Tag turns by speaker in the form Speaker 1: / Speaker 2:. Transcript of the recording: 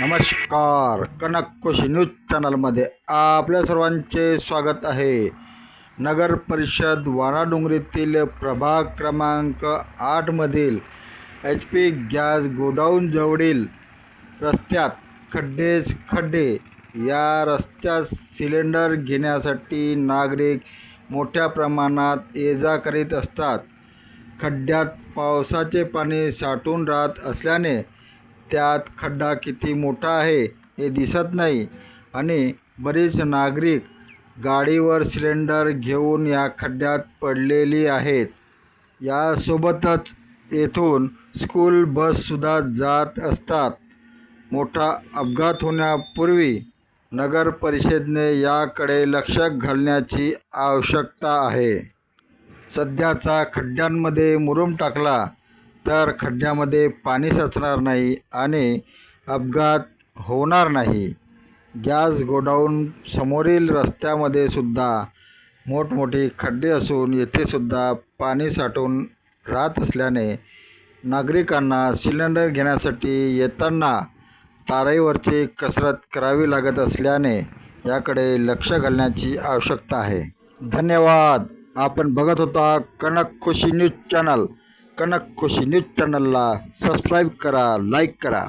Speaker 1: नमस्कार. कनक न्यूज चॅनलमध्ये आपल्या सर्वांचे स्वागत आहे. नगर परिषद वाराडोंगरीतील प्रभाग क्रमांक आठमधील एच पी गॅस गोडाऊन जवळील रस्त्यात खड्डेच खड्डे या रस्त्यात सिलेंडर घेण्यासाठी नागरिक मोठ्या प्रमाणात ये जा करीत असतात. खड्ड्यात पावसाचे पाणी साठून राहत असल्याने त्यात खड्डा किती मोठा आहे हे दिसत नाही. आणि बरेच नागरिक गाडीवर सिलेंडर घेऊन या खड्ड्यात पडलेली आहेत. यासोबतच येथून स्कूल बससुद्धा जात असतात. मोठा अपघात होण्यापूर्वी नगर परिषदने याकडे लक्ष घालण्याची आवश्यकता आहे. सध्याचा खड्ड्यांमध्ये मुरुम टाकला. तर खड्ड्यामध्ये पाणी साचणार नाही आणि अपघात होणार नाही. गॅस गोडाऊन समोरील रस्त्यामध्ये सुद्धा मोठमोठी खड्डे असून येथे सुद्धा पाणी साठून राहत असल्याने नागरिकांना सिलेंडर घेण्यासाठी येताना तारेवरची कसरत करावी लागत असल्याने याकडे लक्ष घालण्याची आवश्यकता आहे. धन्यवाद. आपण बघत होता Kanak Khushi news channel. Kanak Khushi news चॅनलला सबस्क्राईब करा लाईक करा